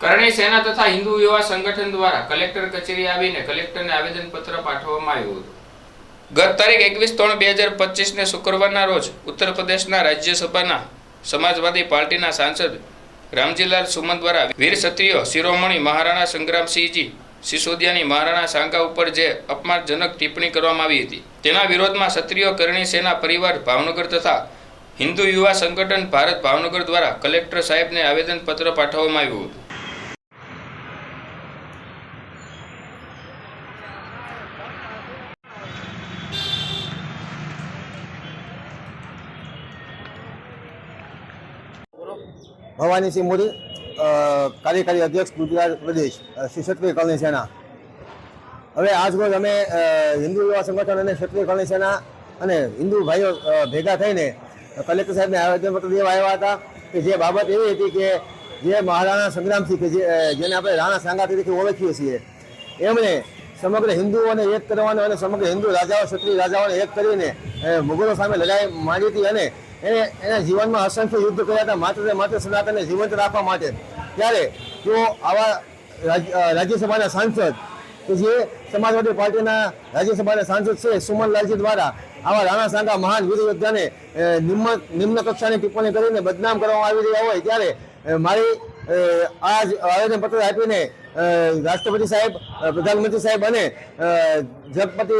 કરણી સેના તથા હિન્દુ યુવા સંગઠન દ્વારા કલેક્ટર કચેરી આવીને કલેક્ટરને આવેદનપત્ર પાઠવવામાં આવ્યું હતું. ગત તારીખ એકવીસ ત્રણ બે હજાર પચીસને શુક્રવારના રોજ ઉત્તર પ્રદેશના રાજ્યસભાના સમાજવાદી પાર્ટીના સાંસદ રામજીલાલ સુમન દ્વારા વીર ક્ષત્રિયો શિરોમણી મહારાણા સંગ્રામસિંહજી સિસોદિયાની મહારાણા સાંગા ઉપર જે અપમાનજનક ટિપ્પણી કરવામાં આવી હતી, તેના વિરોધમાં ક્ષત્રિયો કરણી સેના પરિવાર ભાવનગર તથા હિન્દુ યુવા સંગઠન ભારત ભાવનગર દ્વારા કલેક્ટર સાહેબને આવેદનપત્ર પાઠવવામાં આવ્યું હતું. ભવાનીસિંહ મોદી કાર્યકારી અધ્યક્ષ ગુજરાત પ્રદેશ શ્રી ક્ષત્રિય કલની સેના. હવે આજરોજ અમે હિન્દુ યુવા સંગઠન અને ક્ષત્રિય કલની સેના અને હિન્દુ ભાઈઓ ભેગા થઈને કલેક્ટર સાહેબને આવેદનપત્ર દેવા આવ્યા હતા કે જે બાબત એવી હતી કે જે મહારાણા સંગ્રામસિંહ કે જેને આપણે રાણા સાંગા તરીકે ઓળખીએ છીએ, એમણે સમગ્ર હિન્દુઓને એક કરવાનો અને સમગ્ર હિન્દુ રાજાઓ, ક્ષત્રિય રાજાઓને એક કરીને મુગલો સામે લડાઈ માંડી હતી અને એને એના જીવનમાં અસંખ્ય યુદ્ધ કર્યા હતા. માત્ર માત્ર સનાતનને જીવંત રાખવા માટે. ત્યારે જો આવા રાજ- રાજ્યસભાના સાંસદ, કે જે સમાજવાદી પાર્ટીના રાજ્યસભાના સાંસદ છે, સુમનલાલજી દ્વારા આવા રાણા સાંગા મહાન વીર યોદ્ધાને નિમ્ન નિમ્ન કક્ષાની ટિપ્પણી કરીને બદનામ કરવામાં આવી રહ્યા હોય, ત્યારે મારી આ આવેદનપત્ર આપીને રાષ્ટ્રપતિ સાહેબ પ્રધાનમંત્રી સાહેબ અને જગપતિ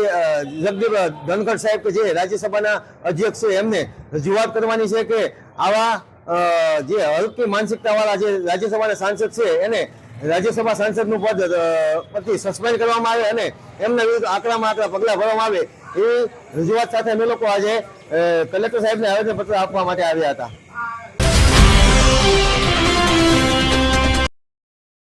જગદીપ ધનખડ સાહેબ કે જે રાજ્યસભાના અધ્યક્ષ છે, એમને રજૂઆત કરવાની છે કે આવા જે હલકી માનસિકતાવાળા જે રાજ્યસભાના સાંસદ છે, એને રાજ્યસભા સાંસદનું પદ પરથી સસ્પેન્ડ કરવામાં આવે અને એમના વિરુદ્ધ આંકડામાં આકરા પગલાં ભરવામાં આવે, એ રજૂઆત સાથે અમે લોકો આજે કલેક્ટર સાહેબને આવેદનપત્ર આપવા માટે આવ્યા હતા.